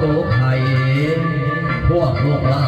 โตไข่พวกลูกหลาน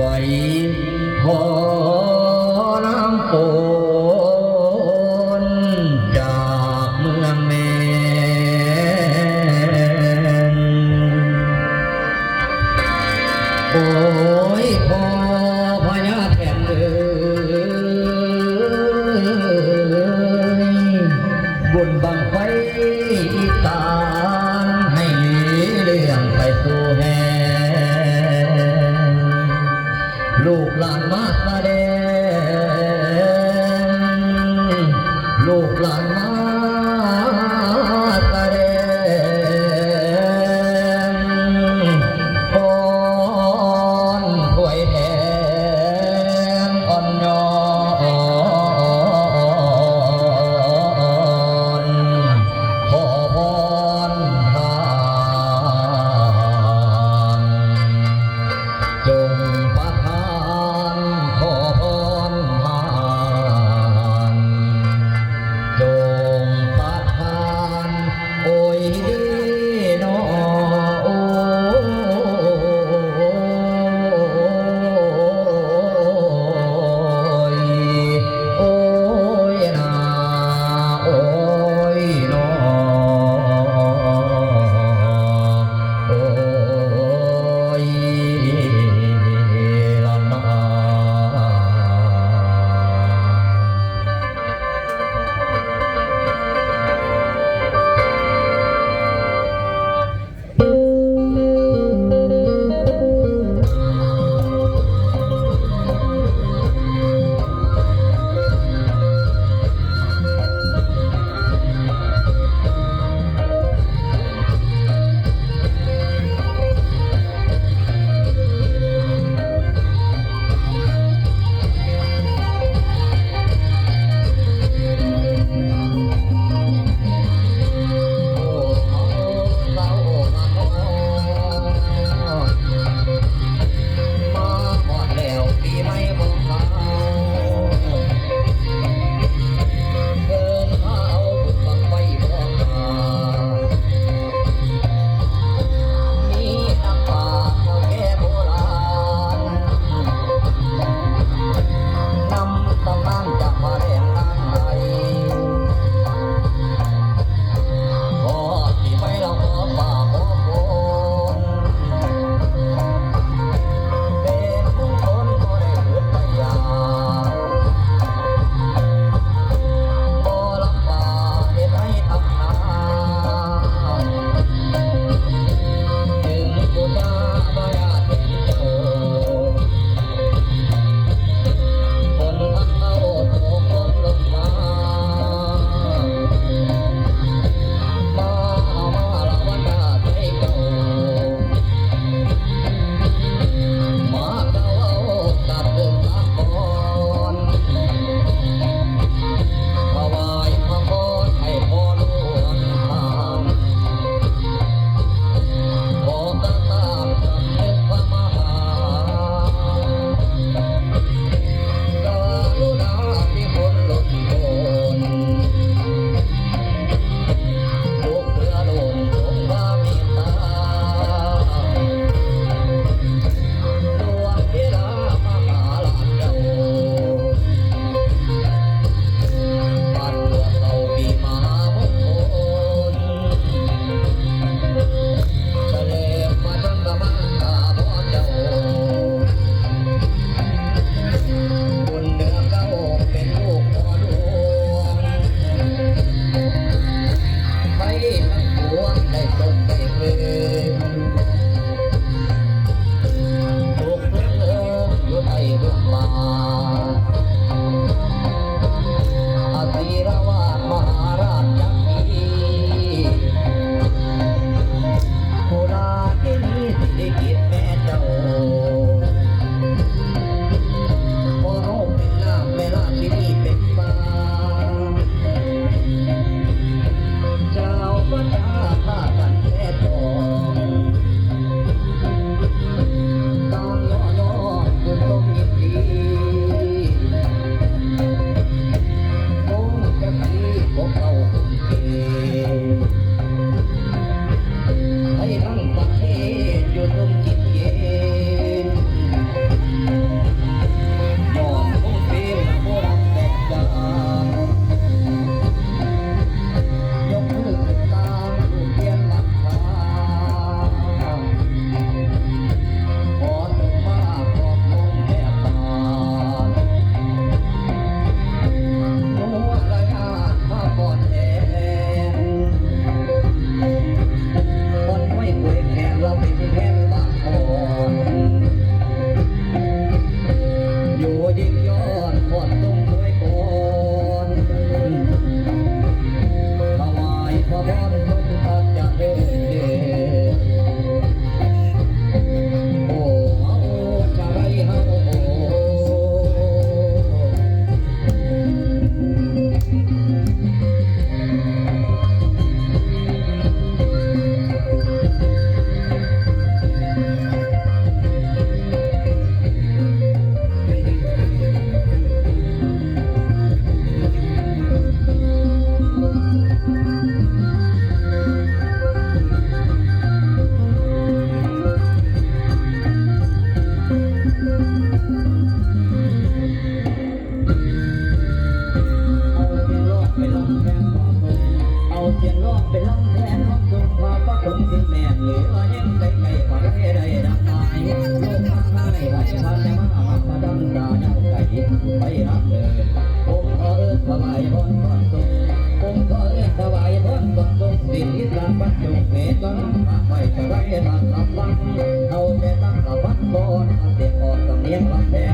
วยอน้ำปนจากเมืองแมนโอยพอพญาแผ่นเอ้ยบนบังไฟอีานให้เรื่องไปสู่แห่ ลูกหลานมากมา Lord.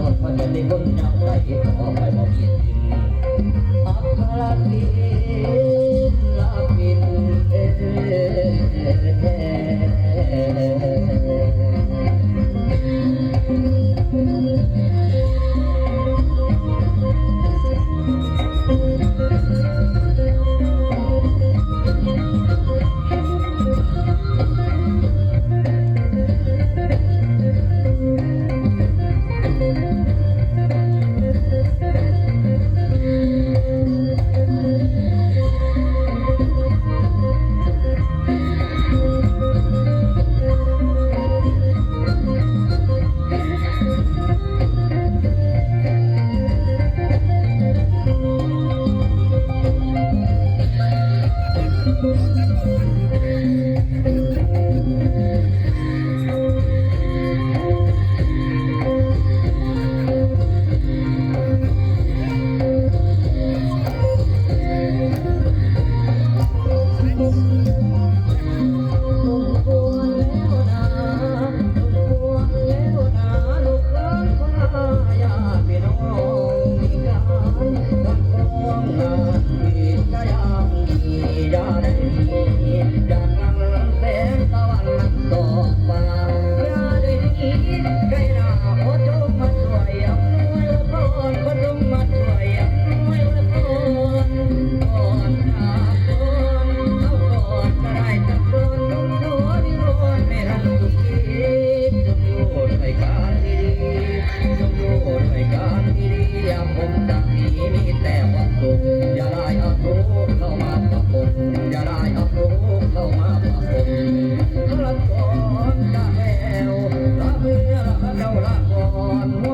รถพอด้คนยังไม่เห็นไปบ่เห็นอัครดี Oh,